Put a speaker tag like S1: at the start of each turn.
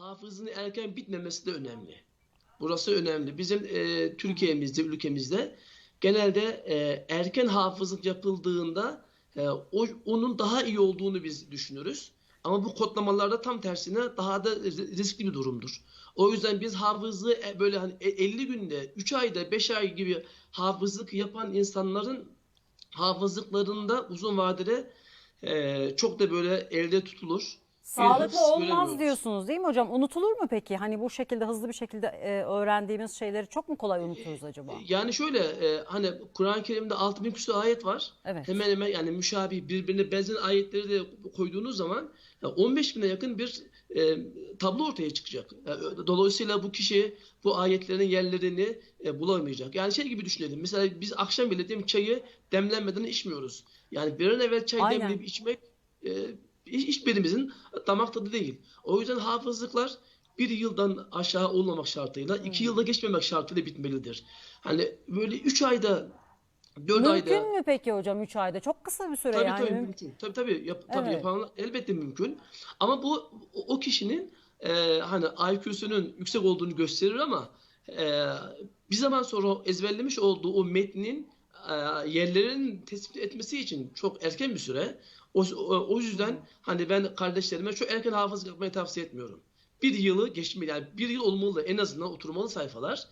S1: hafızının erken bitmemesi de önemli. Burası önemli. Bizim e, Türkiye'mizde, ülkemizde genelde e, erken hafızlık yapıldığında e, o, onun daha iyi olduğunu biz düşünürüz. Ama bu kodlamalarda tam tersine daha da riskli durumdur. O yüzden biz hafızlığı e, böyle hani e, 50 günde, 3 ayda, 5 ay gibi hafızlık yapan insanların hafızlıklarında uzun vadede e, çok da böyle elde tutulur.
S2: Sağlıklı
S1: hırs
S2: olmaz
S1: göremiyoruz.
S2: diyorsunuz değil mi hocam? Unutulur mu peki? Hani bu şekilde hızlı bir şekilde e, öğrendiğimiz şeyleri çok mu kolay unuturuz acaba?
S1: Yani şöyle e, hani Kur'an-ı Kerim'de 6000 küsur ayet var.
S2: Evet.
S1: Hemen hemen yani müşabih birbirine benzer ayetleri de koyduğunuz zaman ya 15 bine yakın bir e, tablo ortaya çıkacak. Yani dolayısıyla bu kişi bu ayetlerin yerlerini e, bulamayacak. Yani şey gibi düşünelim. Mesela biz akşam bile diyelim çayı demlenmeden içmiyoruz. Yani bir an evvel çay
S2: Aynen.
S1: demleyip içmek e, hiçbirimizin damak tadı değil. O yüzden hafızlıklar bir yıldan aşağı olmamak şartıyla, iki yılda geçmemek şartıyla bitmelidir. Hani böyle üç ayda, dört ayda
S2: Mümkün mü peki hocam 3 ayda? Çok kısa bir süre
S1: Tabii
S2: yani.
S1: tabii
S2: mümkün.
S1: mümkün. Tabii tabii yap, tabii
S2: Evet.
S1: yapan elbette mümkün. Ama bu o kişinin e, hani IQ'sunun yüksek olduğunu gösterir ama e, bir zaman sonra ezberlemiş olduğu o metnin yerlerin tespit etmesi için çok erken bir süre. O, o, yüzden hani ben kardeşlerime çok erken hafızlık yapmayı tavsiye etmiyorum. Bir yılı geçmeli yani bir yıl olmalı en azından oturmalı sayfalar.